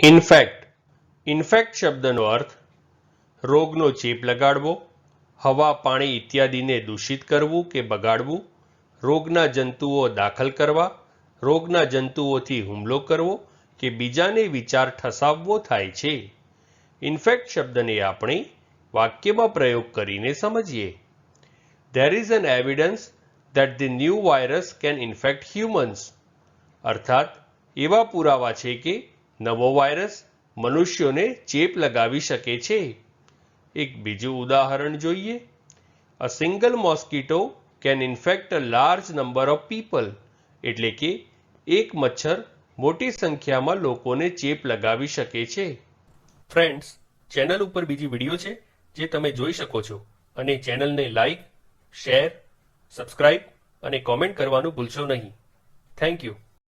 In fact in fact શબ્દનો અર્થ, રોગનો ચેપ લગાડવો, હવા, પાણી ઇત્યાદિને દૂષિત કરવું કે બગાડવું, રોગના જંતુઓ દાખલ કરવા, રોગના જંતુઓથી હુમલો કરવો કે બીજાને વિચાર ઠસાવવો થાય છે. ઇન્ફેક્ટ શબ્દને આપણે વાક્યમાં પ્રયોગ કરીને સમજીએ. There is an evidence that the new virus can infect humans અર્થાત, એવા પુરાવા છે કે નવો વાયરસ મનુષ્યોને ચેપ લગાવી શકે છે. એક બીજું ઉદાહરણ જોઈએ. A single mosquito can infect a large number of people એટલે કે એક મચ્છર મોટી સંખ્યામાં લોકોને ચેપ લગાવી શકે છે. ફ્રેન્ડ્સ ચેનલ ઉપર બીજી વીડિયો છે, જે તમે જોઈ શકો છો. અને ચેનલને લાઈક શેર સબસ્ક્રાઇબ અને કોમેન્ટ કરવાનું ભૂલશો નહીં. Thank you